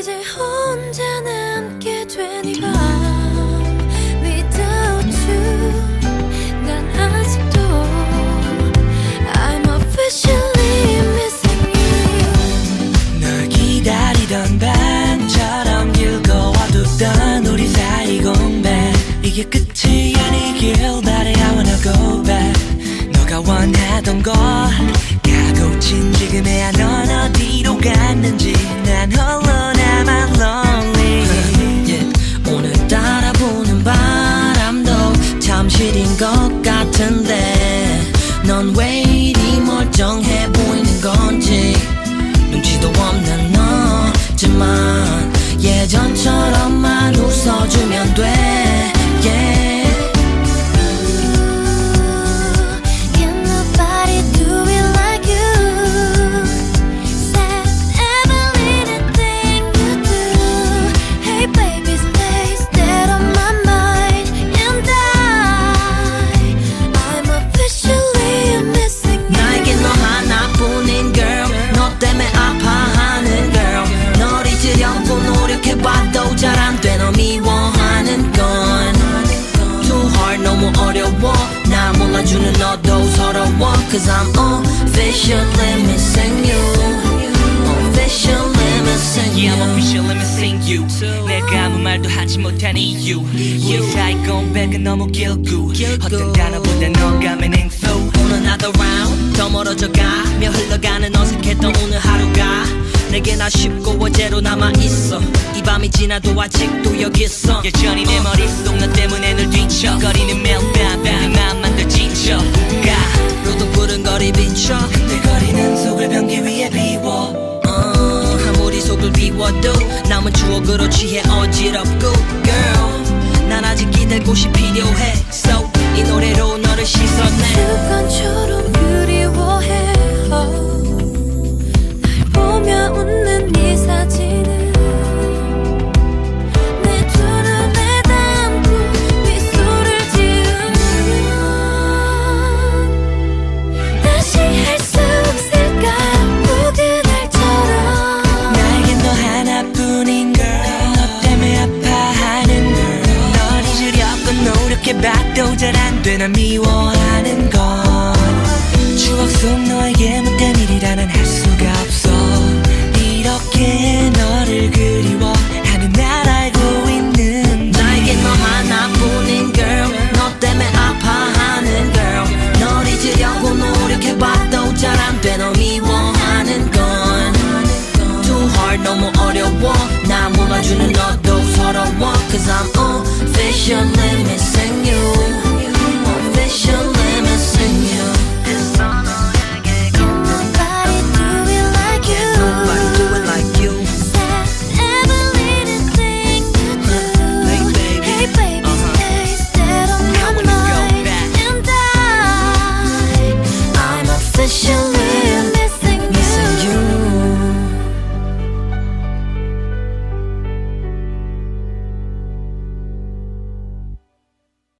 이제 혼자 남게 되니깐 without you 난 아직도 I'm officially missing you. 널 기다리던 반처럼 길거와 둘던 봐 이게 끝이 아니길 바래 I wanna go back. 너가 원하던 걸 가고 친 지금의 안 어려워 Cause I'm officially missing you Officially missing Yeah, I'm you officially missing you 내가 아무 말도 하지 못한 이유 우리 사이 공백은 너무 길고 어떤 단어보다 너가 meaning so 오늘 another round 더 멀어져가며 흘러가는 어색했던 오늘 하루가 내겐 아쉽고 어제로 남아있어 이 밤이 지나도 아직도 여기 있어 여전히 내 머릿속 너 때문에 늘 뒤척거리는 내 루둥푸른거리 비춰 내 거리는 속을 변기 위해 비워. 어, 아무리 속을 비워도 남은 추억으로 취해 어지럽고. Girl 난 아직 기댈 곳이 필요해. So 이 노래로 너를 씻어내 잊으려고 노력해봐도 잘 안 되나 미워